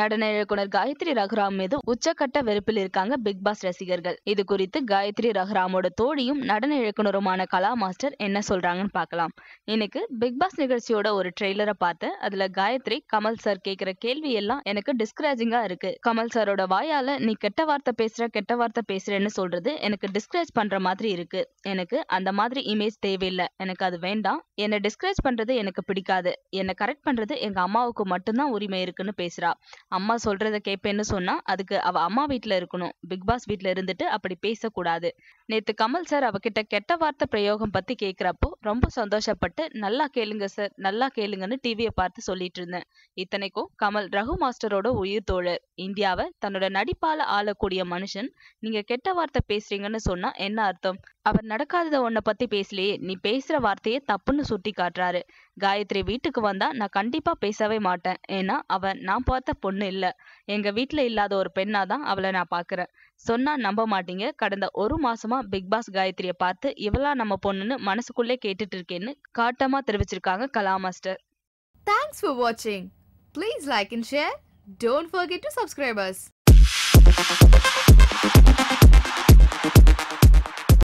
நடன இயக்குனர் காயத்ரி ரகுராம் மீது உச்சக்கட்ட வெறுப்பில் இருக்காங்க பிக் பாஸ் ரசிகர்கள். இது குறித்து காயத்ரி ரகுராமோட தோழியும் நடன இயக்குனருமான கலா மாஸ்டர் என்ன சொல்றாங்கன்னு பார்க்கலாம். இன்னைக்கு பிக் பாஸ் நிகழ்ச்சியோட ஒரு ட்ரெய்லரை பார்த்தேன் அதுல காயத்ரி கமல் சார் கேக்குற கேள்வி எல்லாம் எனக்கு டிஸ்கரேஜிங்கா இருக்கு. கமல் சாரோட வாயால நீ கெட்ட வார்த்தை பேசுற கெட்ட வார்த்தை பேசுறேன்னு சொல்றது எனக்கு டிஸ்கரேஜ் பண்ற மாதிரி இருக்கு. எனக்கு அந்த மாதிரி இமேஜ் தேவையில்லை. எனக்கு அது வேண்டாம். என்னை டிஸ்கரேஜ் பண்றது எனக்கு பிடிக்காது. என்னை கரெக்ட் பண்றது எங்க அம்மாவுக்கு மட்டும்தான் உரிமை இருக்குன்னு பேசுறா. அம்மா சொல்றத கேட்பேன்னு சொன்னா அதுக்கு அவ அம்மா வீட்ல இருக்கணும். பிக் பாஸ் வீட்ல இருந்துட்டு அப்படி பேசக்கூடாது. நேத்து கமல் சார் அவகிட்ட கெட்ட வார்த்தை பிரயோகம் பத்தி கேக்குறப்போ ரொம்ப சந்தோஷப்பட்டு நல்லா கேளுங்க சார் நல்லா கேளுங்கன்னு டிவியை பார்த்து சொல்லிட்டு இருந்தேன். இத்தனைக்கும் கமல் ரகு மாஸ்டரோட உயிர் தோழர். இந்தியாவை தன்னோட நடிப்பால ஆளக்கூடிய மனுஷன். நீங்க கெட்ட வார்த்தை பேசுறீங்கன்னு சொன்னா என்ன அர்த்தம்? அவர் நடக்காதத உன்னை பத்தி பேசலையே நீ பேசுற வார்த்தையே தப்புன்னு சுட்டி காட்டுறாரு. காயத்ரி வீட்டுக்கு வந்தா நான் கண்டிப்பா பேசவே மாட்டேன். ஏன்னா அவ நான் பார்த்த பொண்ணு இல்ல. எங்க வீட்டுல இல்லாத ஒரு பெண்ணா தான் அவளை நான் பாக்குறேன். சொன்னா நம்ப மாட்டீங்க. கடந்த ஒரு மாசமா பிக் பாஸ் காயத்ரிய பார்த்து இவளா நம்ம பொண்ணுன்னு மனசுக்குள்ளே கேட்டுட்டு இருக்கேன்னு காட்டமா தெரிவிச்சிருக்காங்க கலா மாஸ்டர். தேங்க்ஸ் for வாட்சிங் please like and share don't forget to subscribe.